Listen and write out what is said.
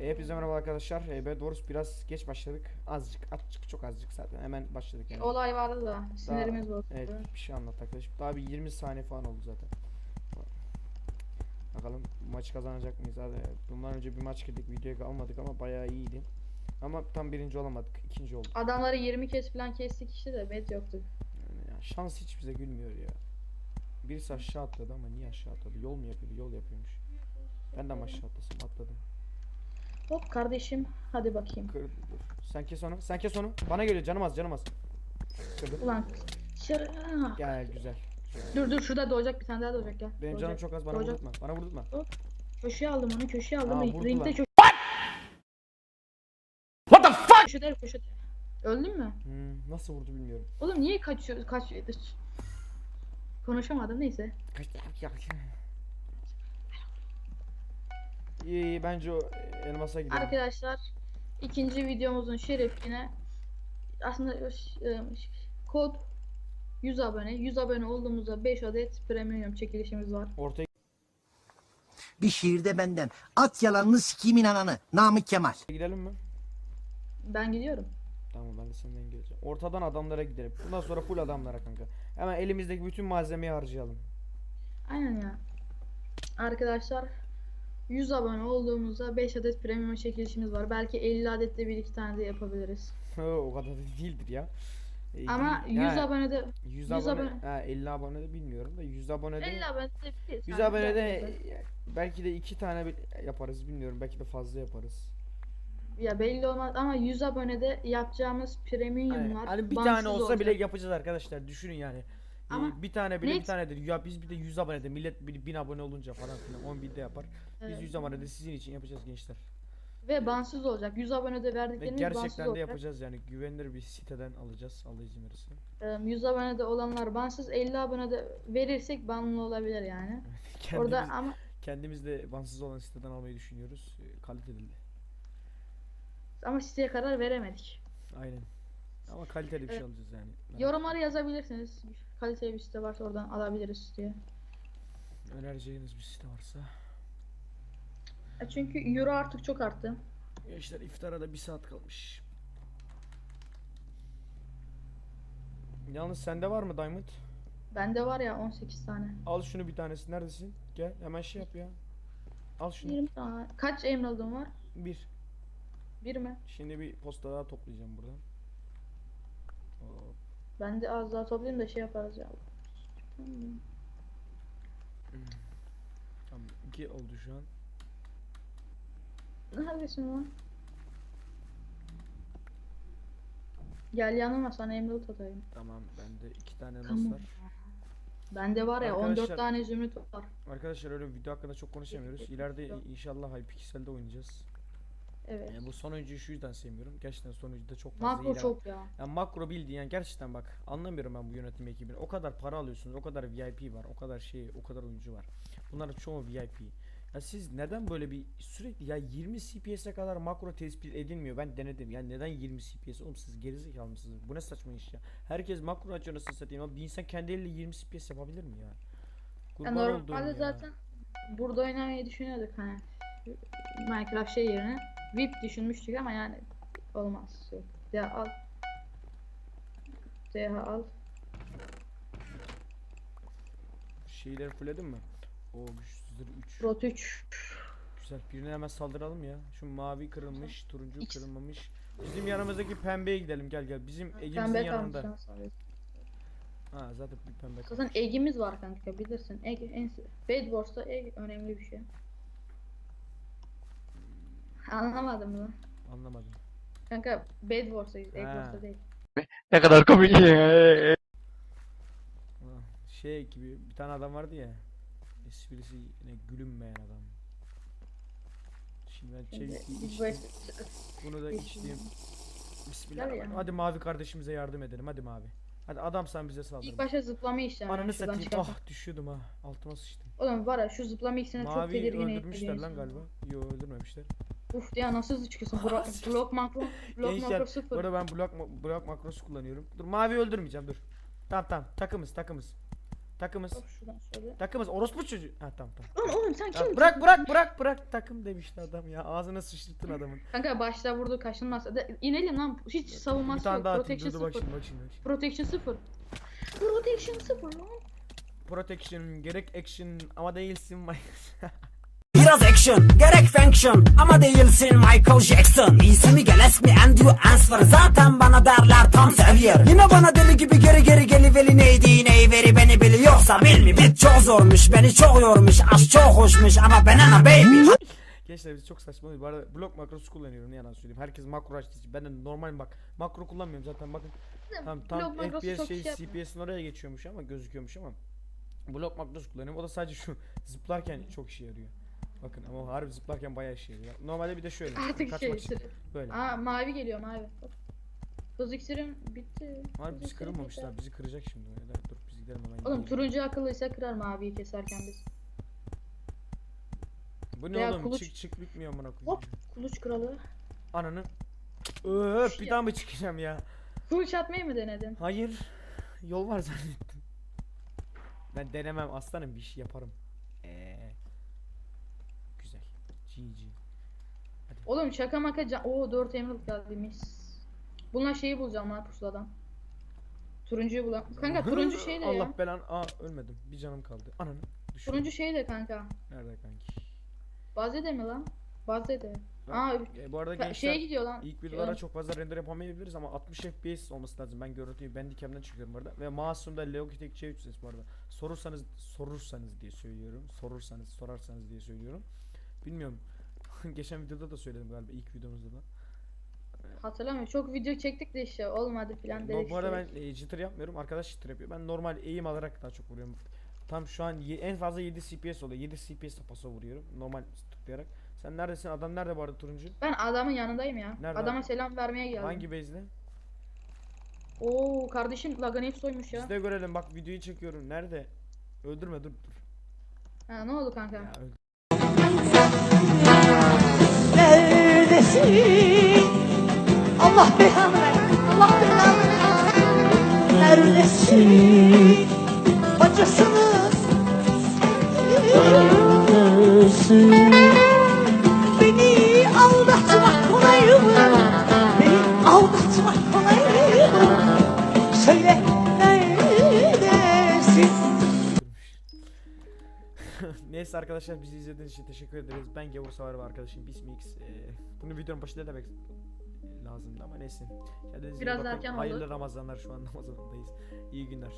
E, Hepinize merhaba arkadaşlar. E, Bad Wars biraz geç başladık. Azıcık, azıcık, çok azıcık zaten. Hemen başladık yani. Olay vardı da sinirimiz bozuldu. Evet, bir şey anlat arkadaşım. Daha bir 20 saniye falan oldu zaten. Bakalım maçı kazanacak mıyız abi? Bundan önce bir maç girdik, videoya almadık ama bayağı iyiydi. Ama tam birinci olamadık, ikinci olduk. Adamları 20 kez falan kestik işte de bet yoktu. Yani ya, şans hiç bize gülmüyor ya. Birisi aşağı atladı ama niye aşağı atladı? Yol mu yapıyordu? Yol yapıyormuş. Ben de aşağı atlasam atladım. Hop kardeşim hadi bakayım. Kır, dur. Sen kes onu. Sen kes onu. Bana geliyor canım az canım az. Kırdım. Ulan şır... Ah. Gel güzel. Dur dur şurada doğacak bir tane daha doğacak gel. Benim canım Doğacak. çok az bana Doğacak. vurdurtma. Bana vurdurma. Köşeye aldım onu köşeye aldım. Aa, Ringde köşe... What the fuck? köşede köşede. Öldün mü? Hmm, nasıl vurdu bilmiyorum. Oğlum niye kaçıyor kaç Konuşamadım neyse. İyi iyi bence o elmasa gidelim. Arkadaşlar ikinci videomuzun şerefine aslında e, kod 100 abone. 100 abone olduğumuzda 5 adet premium çekilişimiz var. Ortaya Bir şiirde benden. At yalanını sikimin ananı. Namık Kemal. gidelim mi? Ben gidiyorum. Tamam ben de senden geleceğim. Ortadan adamlara gidelim. Bundan sonra full adamlara kanka. Hemen elimizdeki bütün malzemeyi harcayalım. Aynen ya. Arkadaşlar 100 abone olduğumuzda 5 adet premium çekilişimiz var. Belki 50 adette bir iki tane de yapabiliriz. o kadar da değildir ya. E, Ama değil- 100 ha, abonede 100 100 abone, abone- ha 50 abone de bilmiyorum da 100 abone de 50 abonede bir 100 tane abone de yapabiliriz. e, belki de iki tane bir- yaparız bilmiyorum belki de fazla yaparız. Ya belli olmaz ama 100 abonede yapacağımız premiumlar Hani, hani bir tane olsa bile olacak. yapacağız arkadaşlar düşünün yani. Ee, Ama bir tane bile bir next- tanedir. Ya biz bir de 100 abonede millet bir 1000 abone olunca falan filan 10 binde yapar. Biz Evet. 100 abonede sizin için yapacağız gençler. Ve bansız olacak. 100 abonede Ve verdiklerimiz bansız gerçekten de olacak. yapacağız yani güvenilir bir siteden alacağız Allah izin verirse. Ee, 100 abonede olanlar bansız, 50 abonede verirsek banlı olabilir yani. Kendimiz, Orada ama kendimiz de bansız olan siteden almayı düşünüyoruz. Ee, Kaliteli. ama siteye karar veremedik. Aynen. Ama kaliteli bir şey Evet. alacağız yani. Yorumlara yazabilirsiniz. Kaliteli bir site varsa oradan alabiliriz diye. Önereceğiniz bir site varsa. E Çünkü euro artık çok arttı. Gençler iftara da bir saat kalmış. Yalnız sende var mı Diamond? Bende var ya 18 tane. Al şunu bir tanesi. Neredesin? Gel hemen şey yap ya. Al şunu. 20 tane. Kaç emerald'ın var? Bir. Bir mi? Şimdi bir posta daha toplayacağım buradan. Hop. Ben de az daha toplayayım da şey yaparız ya. Tamam iki oldu şu an. Neredesin lan? Gel yanıma sana emerald atayım. Tamam bende iki tane elmas Tamam. var. Bende var ya 14 Arkadaşlar- tane zümrüt var. Arkadaşlar öyle video hakkında çok konuşamıyoruz. İleride inşallah Hypixel'de oynayacağız. Evet. Yani bu son oyuncuyu şu yüzden sevmiyorum. Gerçekten son oyuncuda çok fazla Makro hile var. çok ya. Ya makro bildiğin yani gerçekten bak anlamıyorum ben bu yönetim ekibini. O kadar para alıyorsunuz, o kadar VIP var, o kadar şey, o kadar oyuncu var. Bunların çoğu VIP. Ya siz neden böyle bir sürekli ya 20 CPS'e kadar makro tespit edilmiyor? Ben denedim. Ya neden 20 CPS? Oğlum siz gerizekalı mısınız? Bu ne saçma iş ya? Herkes makro açıyor nasıl satayım ama bir insan kendi eliyle 20 CPS yapabilir mi ya? Kurban olduğum normalde ya. zaten burada oynamayı düşünüyorduk hani. Minecraft şey yerine VIP düşünmüştük ama yani olmaz. Ya al. DH al. Şeyleri fulledin mi? O güçsüzleri 3. Rot 3. Güzel. Birine hemen saldıralım ya. Şu mavi kırılmış, turuncu kırılmamış. Bizim yanımızdaki pembeye gidelim. Gel gel. Bizim egimizin Pembe kalmış yanında. sadece. Ha zaten bir pembe kalmış. Zaten egimiz var kanka bilirsin. Eg en Bed Wars'ta eg önemli bir şey. Anlamadım mı? Anlamadım. Kanka Bed Wars'tayız, Egg Ha. Wars'ta değil. Ne kadar komik. Şey gibi bir tane adam vardı ya. Esprisi yine gülünmeyen adam. Şimdi ben içtim. bu- Bunu da içtim. Bismillahirrahmanirrahim. Hadi mavi kardeşimize yardım edelim. Hadi mavi. Hadi adam sen bize saldır. İlk başta zıplama işlemi. Ananı satayım. Ah düşüyordum ha. Altıma sıçtım. Oğlum var ya şu zıplama işini çok Mavi tedirgin öldürmüşler ediyor lan galiba. Yo öldürmemişler. Uf ya nasıl çıkıyorsun? Bro blok makro, blok Gençler makro bu sıfır. arada ben blok, ma- blok makrosu kullanıyorum. Dur mavi öldürmeyeceğim dur. Tamam tamam takımız takımız. Takımız. Hop şuradan şöyle. Takımız orospu çocuğu. Ha tamam tamam. Oğlum, oğlum sen kim? bırak bırak bırak bırak takım demişti adam ya. Ağzına sıçtırttın adamın. Kanka başta vurdu kaçınmaz. De, inelim lan. Hiç Bir savunması tane yok. daha atayım. Protection Dur dur bak sıfır. şimdi bak şimdi. Bak şimdi. Protection sıfır. Protection sıfır lan. Protection gerek action ama değilsin. Biraz action, gerek function ama değilsin Michael Jackson İyisi mi gel ask me and you answer Zaten bana derler tam seviyer Yine bana deli gibi geri geri geliveli neydi ney veri beni biliyorsa bil mi Bit çok zormuş beni çok yormuş Aşk çok hoşmuş ama ben ana baby Gençler biz çok saçmalıyız. Bu arada blok makrosu kullanıyorum ne yalan söyleyeyim. Herkes makro açtı. Ben de normal bak makro kullanmıyorum zaten bakın. Tam tam Blok FPS çok şey şey. CPS'in oraya geçiyormuş ama gözüküyormuş ama blok makrosu kullanıyorum. O da sadece şu zıplarken çok işe yarıyor. Bakın ama harbi zıplarken bayağı işe yarıyor. Normalde bir de şöyle. Artık kaçmak şey için böyle. Aa mavi geliyor mavi. Hop. Hız iksirim bitti. Harbi Hız biz iksirim kırılmamışlar. Bizi kıracak şimdi. Ya da dur biz gidelim hemen. Oğlum gidelim. turuncu akıllıysa kırar maviyi keserken biz. Bu ne veya oğlum? kuluç- Çık çık bitmiyor amına koyayım. Hop kuluç kralı. Ananı. Öp bir daha mı çıkacağım ya? Kuluç atmayı mı denedin? Hayır. Yol var zannettim. Ben denemem aslanım bir şey yaparım. GG. Oğlum şaka maka can... Oo 4 emerald geldi mis. Bunlar şeyi bulacağım lan pusuladan. Turuncuyu bulan. Kanka turuncu şey de Allah ya. belan. Aa ölmedim. Bir canım kaldı. Ananı. Düşürdüm. Turuncu şey de kanka. Nerede kanki? Bazede mi lan? Bazede. Aa e, bu arada gençler şeye gidiyor lan. ilk videolara lan. çok fazla render yapamayabiliriz ama 60 FPS olması lazım. Ben görüntüyü Bandicam'dan çıkıyorum bu arada. Ve mouse'umda Logitech C3 ses bu arada. Sorursanız sorursanız diye söylüyorum. Sorursanız sorarsanız diye söylüyorum. Bilmiyorum. Geçen videoda da söyledim galiba ilk videomuzda da. Hatırlamıyorum. Çok video çektik de işte olmadı filan dedik. bu arada ben e, jitter yapmıyorum. Arkadaş jitter yapıyor. Ben normal eğim alarak daha çok vuruyorum. Tam şu an en fazla 7 CPS oluyor. 7 CPS paso vuruyorum. Normal tıklayarak. Sen neredesin? Adam nerede bu arada turuncu? Ben adamın yanındayım ya. Nerede Adama abi? selam vermeye geldim. Hangi base'de? Oo kardeşim Laganef soymuş ya. Biz de görelim. Bak videoyu çekiyorum. Nerede? Öldürme dur dur. Ha ne oldu kanka? Ya öldür. Neredesin? Allah belanı versin. Allah belanı versin. Neredesin? Bacısınız. Neredesin? Neyse arkadaşlar bizi izlediğiniz için teşekkür ederiz. Ben Gavur Savar ve arkadaşım Bismix. Ee, bunu videonun başında demek lazımdı ama neyse. Kendinize iyi Biraz bakın. erken oldu. Hayırlı Ramazanlar şu an Ramazan'dayız. İyi günler.